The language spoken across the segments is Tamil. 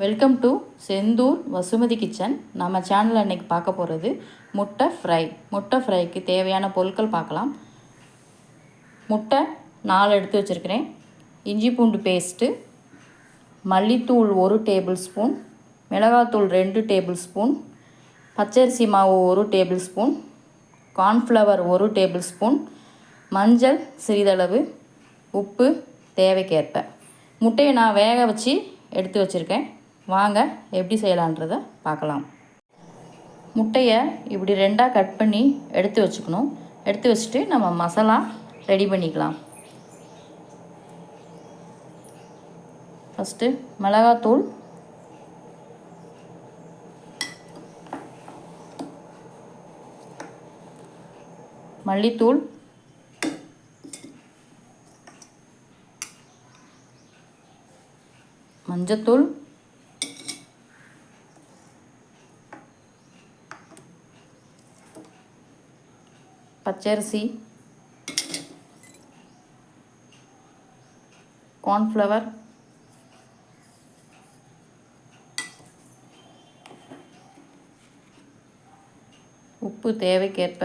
Welcome to Senthur Vasumathi kitchen நம்ம சேனலில் இன்றைக்கி பார்க்க போகிறது முட்டை ஃப்ரை முட்டை ஃப்ரைக்கு தேவையான பொருட்கள் பார்க்கலாம். முட்டை நாலு எடுத்து வச்சுருக்கிறேன். இஞ்சி பூண்டு பேஸ்ட்டு மல்லித்தூள் ஒரு டேபிள் ஸ்பூன் மிளகாத்தூள் ரெண்டு டேபிள் ஸ்பூன் பச்சரிசி மாவு ஒரு டேபிள் ஸ்பூன் கார்ன்ஃப்ளவர் ஒரு டேபிள் ஸ்பூன் மஞ்சள் சிறிதளவு உப்பு தேவைக்கேற்ப. முட்டையை நான் வேக வச்சு எடுத்து வச்சுருக்கேன். வாங்க எப்படி செய்யலான்றதை பார்க்கலாம். முட்டையை இப்படி ரெண்டாக கட் பண்ணி எடுத்து வச்சுக்கணும். எடுத்து வச்சுட்டு நம்ம மசாலா ரெடி பண்ணிக்கலாம். ஃபஸ்ட்டு மிளகாத்தூள். மல்லித்தூள். மஞ்சத்தூள். பச்சரிசி கார்ன்ஃப்ளவர் உப்பு தேவைக்கேற்ப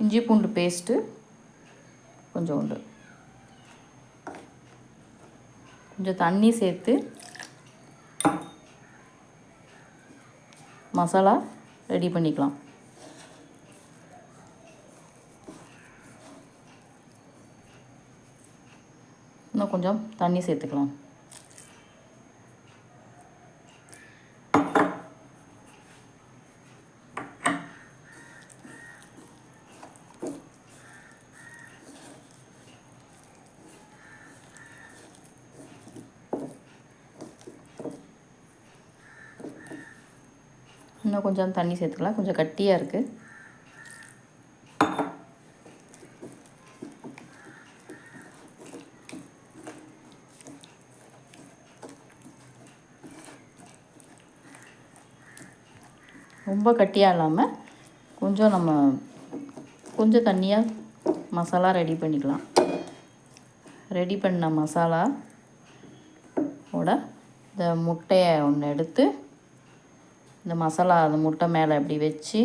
இஞ்சி பூண்டு பேஸ்ட்டு கொஞ்சம் உண்டு கொஞ்சம் தண்ணி சேர்த்து மசாலா ரெடி பண்ணிக்கலாம். இன்னும் கொஞ்சம் தண்ணி சேர்த்துக்கலாம். இன்னும் கொஞ்சம் தண்ணி சேர்த்துக்கலாம். கொஞ்சம் கட்டியாக இருக்குது ரொம்ப கட்டியாக இல்லாமல் கொஞ்சம் நம்ம கொஞ்சம் தண்ணியாக மசாலா ரெடி பண்ணிக்கலாம். ரெடி பண்ண மசாலா ஓட இந்த முட்டையை ஒன்று எடுத்து இந்த மசாலா அந்த முட்டை மேலே இப்படி வச்சு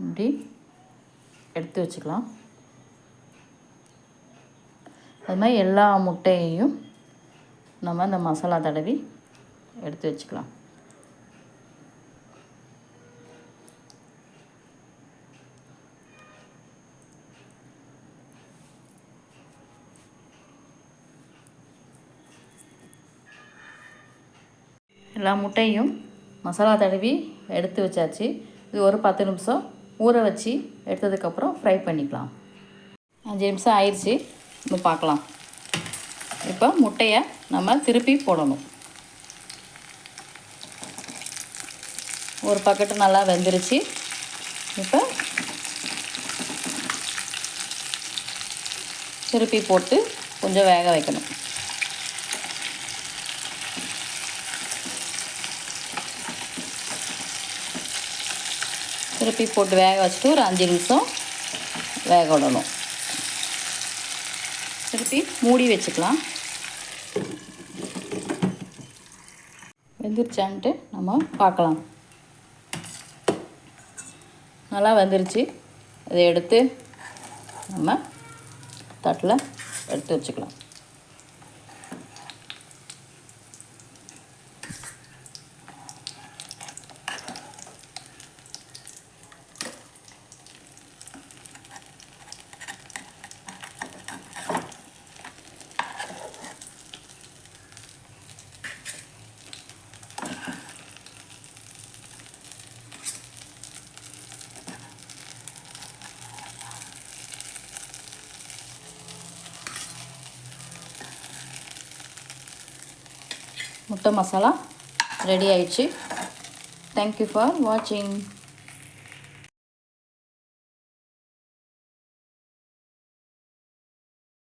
இப்படி எடுத்து வச்சுக்கலாம். அது மாதிரி எல்லா முட்டையையும் நம்ம அந்த மசாலா தடவி எடுத்து வச்சுக்கலாம். எல்லா முட்டையும் மசாலா தடவி எடுத்து வச்சாச்சு. இது ஒரு பத்து நிமிஷம் ஊற வச்சு எடுத்ததுக்கப்புறம் ஃப்ரை பண்ணிக்கலாம். அஞ்சு நிமிஷம் ஆயிடுச்சு நம்ம பார்க்கலாம். இப்போ முட்டையை நம்ம திருப்பி போடணும். ஒரு பக்கெட்டு நல்லா வெந்துருச்சு. இப்போ திருப்பி போட்டு கொஞ்சம் வேக வைக்கணும். திருப்பி போட்டு வேக வச்சுட்டு ஒரு அஞ்சு நிமிஷம் வேக விடணும். திருப்பி மூடி வச்சுக்கலாம். வெந்துருச்சான்ட்டு நம்ம பார்க்கலாம். நல்லா வெந்துருச்சு. அதை எடுத்து நம்ம தட்டில் எடுத்து வச்சுக்கலாம். முட்டை மசாலா ரெடி ஆயிடுச்சு. தேங்க்யூ ஃபார் வாட்சிங்